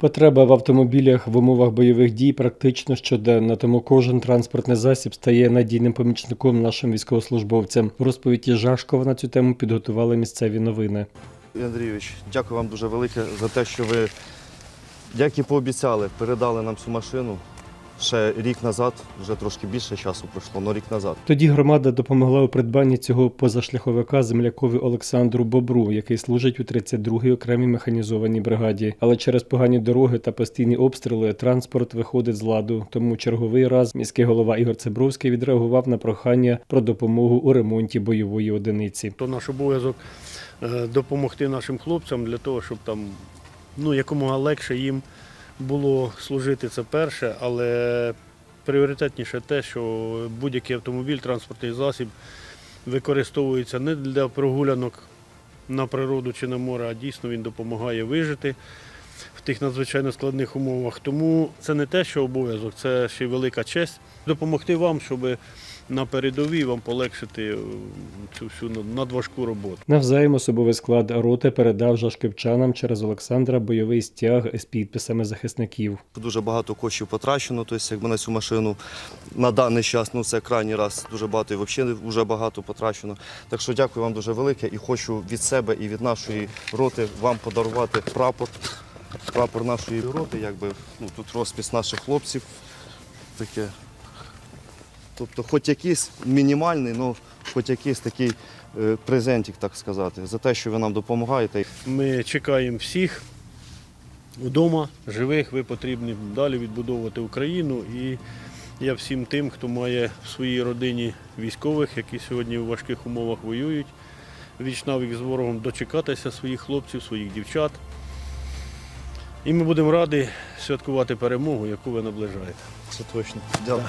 Потреба в автомобілях в умовах бойових дій практично щоденна, тому кожен транспортний засіб стає надійним помічником нашим військовослужбовцям. Розповіді Жашкова на цю тему підготували місцеві новини. Андрійович, дякую вам дуже велике за те, що ви, як і пообіцяли, передали нам цю машину. Ще рік назад, вже трошки більше часу пройшло, але рік назад. Тоді громада допомогла у придбанні цього позашляховика землякові Олександру Бобру, який служить у 32-й окремій механізованій бригаді. Але через погані дороги та постійні обстріли транспорт виходить з ладу. Тому черговий раз міський голова Ігор Цебровський відреагував на прохання про допомогу у ремонті бойової одиниці. То наш обов'язок е, допомогти нашим хлопцям для того, щоб там ну, якомога легше їм було служити це перше, але пріоритетніше те, що будь-який автомобіль, транспортний засіб використовується не для прогулянок на природу чи на море, а дійсно він допомагає вижити в тих надзвичайно складних умовах. Тому це не те, що обов'язок, це ще й велика честь допомогти вам, щоб на передовій вам полегшити е, цю всю надважку роботу. Навзаєм особовий склад роти передав жашківчанам через Олександра бойовий стяг з підписами захисників. Дуже багато коштів потрачено, тобто якби на цю машину на даний час, ну це крайній раз дуже багато і взагалі вже багато потрачено. Так що дякую вам дуже велике і хочу від себе і від нашої роти вам подарувати прапор. Прапор нашої роти, якби ну, тут розпис наших хлопців. Таке. Тобто, хоч якийсь мінімальний, ну хоч якийсь такий е, презентик, так сказати, за те, що ви нам допомагаєте. Ми чекаємо всіх вдома, живих. Ви потрібні далі відбудовувати Україну. І я всім тим, хто має в своїй родині військових, які сьогодні в важких умовах воюють, віч навік з ворогом дочекатися своїх хлопців, своїх дівчат. І ми будемо раді святкувати перемогу, яку ви наближаєте. Це точно. Дякую.